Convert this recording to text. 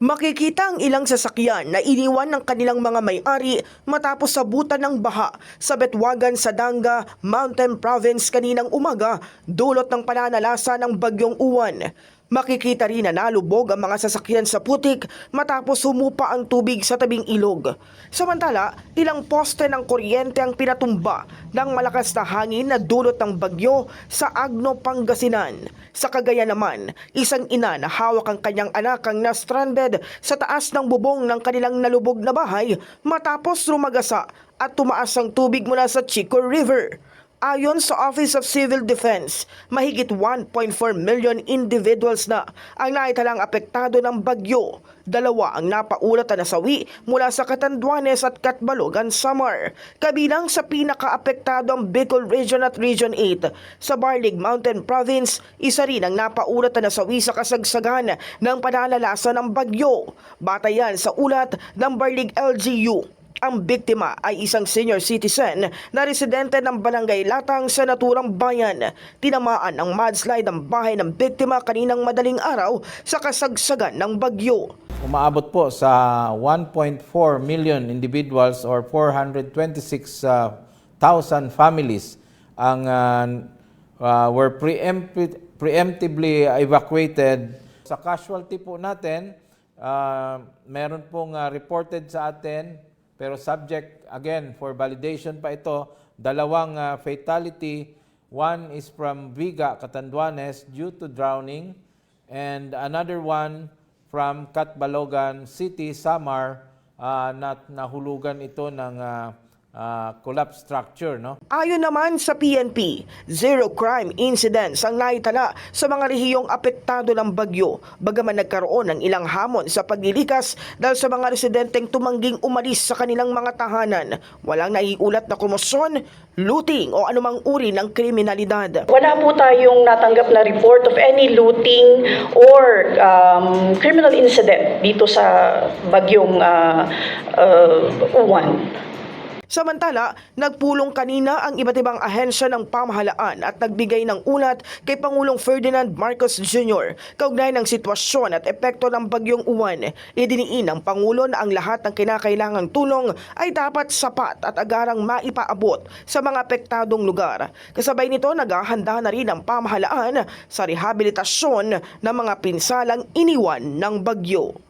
Makikita ang ilang sasakyan na iniwan ng kanilang mga may-ari matapos sabutan ng baha sa Betwagan sa Danga, Mountain Province kaninang umaga dulot ng pananalasa ng bagyong uwan. Makikita rin na nalubog ang mga sasakyan sa putik matapos humupa ang tubig sa tabing ilog. Samantala, ilang poste ng kuryente ang pinatumba ng malakas na hangin na dulot ng bagyo sa Agno, Pangasinan. Sa Cagayan naman, isang ina na hawak ang kanyang anak ang na-stranded sa taas ng bubong ng kanilang nalubog na bahay matapos rumagasa at tumaas ang tubig mula sa Chico River. Ayon sa Office of Civil Defense, mahigit 1.4 million individuals na ang naitalang apektado ng bagyo. Dalawa ang napaulat na nasawi mula sa Catanduanes at Catbalogan, Samar. Kabilang sa pinakaapektado ang Bicol Region at Region 8. Sa Barlig Mountain Province, isa rin ang napaulat na nasawi sa kasagsagan ng panalalasa ng bagyo. Batayan sa ulat ng Barlig LGU. Ang biktima ay isang senior citizen na residente ng Barangay Latang sa naturang bayan. Tinamaan ng mudslide ang bahay ng biktima kaninang madaling araw sa kasagsagan ng bagyo. Umaabot po sa 1.4 million individuals or 426,000 families ang uh, uh, were preempti- preemptively evacuated. Sa casualty po natin, uh, meron pong uh, reported sa atin pero subject again for validation pa ito, dalawang uh, fatality. One is from Viga, Catanduanes due to drowning and another one from Catbalogan City, Samar, uh, na nahulugan ito ng uh, uh, collapse structure. No? Ayon naman sa PNP, zero crime incidents ang naitala sa mga rehiyong apektado ng bagyo, bagaman nagkaroon ng ilang hamon sa paglilikas dahil sa mga residenteng tumangging umalis sa kanilang mga tahanan. Walang naiulat na komosyon, looting o anumang uri ng kriminalidad. Wala po tayong natanggap na report of any looting or um, criminal incident dito sa bagyong uh, uh, Uwan. Samantala, nagpulong kanina ang iba't ibang ahensya ng pamahalaan at nagbigay ng ulat kay Pangulong Ferdinand Marcos Jr. kaugnay ng sitwasyon at epekto ng bagyong uwan. Idiniin ng Pangulo na ang lahat ng kinakailangang tulong ay dapat sapat at agarang maipaabot sa mga apektadong lugar. Kasabay nito, naghahanda na rin ang pamahalaan sa rehabilitasyon ng mga pinsalang iniwan ng bagyo.